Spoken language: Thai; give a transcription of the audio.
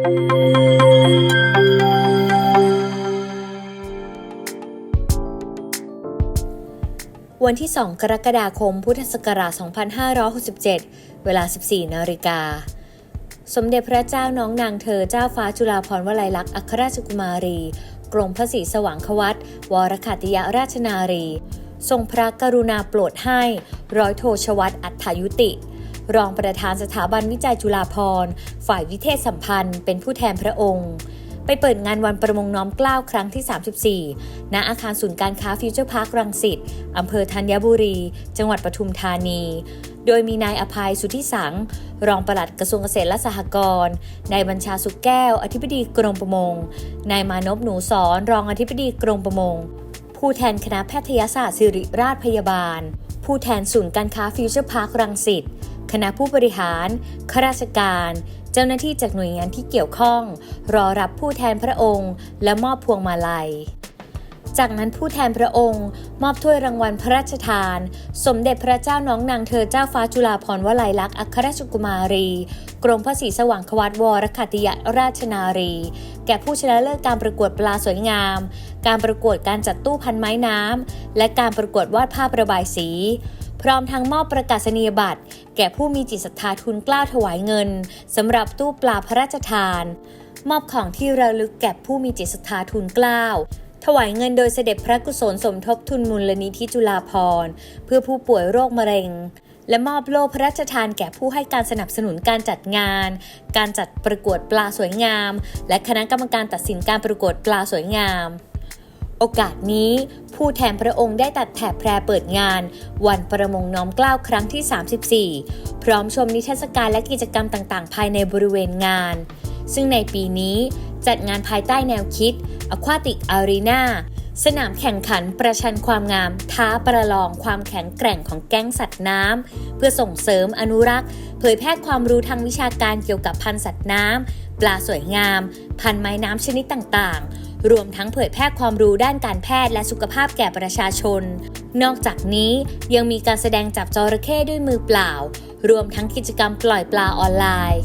วันที่ 2 กรกฎาคม พุทธศักราช 2567 เวลา 14 นาฬิกา สมเด็จพระเจ้าน้องนางเธอเจ้าฟ้าจุฬาภรณ์วลัยลักษณ์อัครราชกุมารี กรมพระศรีสว่างควัตวรขัติยราชนารี ทรงพระกรุณาโปรดให้ ร้อยโทชวัตอัฏฐยุติ รองประธานสถาบันวิจัยจุฬาภรณ์ ฝ่ายวิเทศสัมพันธ์ เป็นผู้แทนพระองค์ ไปเปิดงานวันประมงน้อมเกล้าครั้งที่ 34 ณ อาคารศูนย์การค้าฟิวเจอร์พาร์ครังสิตอำเภอธัญบุรี จังหวัดปทุมธานี โดยมีนายอภัยสุทธิสัง รองปลัดกระทรวงเกษตรและสหกรณ์ นายบัญชาสุขแก้ว อธิบดีกรมประมง นายมานพหนูสอนรองอธิบดีกรมประมง ผู้แทนคณะแพทยศาสตร์ศิริราชพยาบาลผู้แทนศูนย์การค้าฟิวเจอร์พาร์ครังสิต คณะผู้บริหาร ข้าราชการ เจ้าหน้าที่จากหน่วยงานที่เกี่ยวข้อง รอรับผู้แทนพระองค์ และมอบพวงมาลัย จากนั้นผู้แทนพระองค์ มอบถ้วยรางวัลพระราชทาน สมเด็จพระเจ้าน้องนางเธอเจ้าฟ้าจุฬาภรณ์วลัยลักษณ์อัครราชกุมารี กรมพระศรีสว่างควัตวรขัตติยราชนารี แก่ผู้ชนะเลิศการประกวดปลาสวยงาม การประกวดการจัดตู้พันไม้น้ำและการประกวดวาดภาพระบายสี พร้อมทั้งมอบประกาศนียบัตร แก่ผู้มีจิตศรัทธาทุนกล้าวถวายเงินสำหรับตู้ปลาพระราชทาน มอบของที่ระลึกแก่ผู้มีจิตศรัทธาทุนกล้าวถวายเงินโดยเสด็จพระกุศลสมทบทุนมูลนิธิจุฬาภรณ์เพื่อผู้ป่วยโรคมะเร็ง และมอบโล่พระราชทานแก่ผู้ให้การสนับสนุนการจัดงาน การจัดประกวดปลาสวยงาม และคณะกรรมการตัดสินการประกวดปลาสวยงาม โอกาสนี้ผู้แทนพระองค์ได้ตัดแถบแพรเปิดงาน วันประมงน้อมเกล้าครั้งที่ 34 พร้อมชมนิทรรศการและกิจกรรมต่างๆ ภายในบริเวณงาน ซึ่งในปีนี้จัดงานภายใต้แนวคิด Aquatic Arena สนามแข่งขันประชันความงาม ท้าประลองความแข็งแกร่งของแก๊งสัตว์น้ำเพื่อส่งเสริมอนุรักษ์ เผยแพร่ความรู้ทางวิชาการเกี่ยวกับพันธุ์สัตว์น้ำปลาสวยงาม พันธุ์ไม้น้ำชนิดต่างๆ รวมทั้งเผยแพร่ความรู้ด้านการแพทย์และสุขภาพแก่ประชาชน นอกจากนี้ยังมีการแสดงจับจระเข้ด้วยมือเปล่า รวมทั้งกิจกรรมปล่อยปลาออนไลน์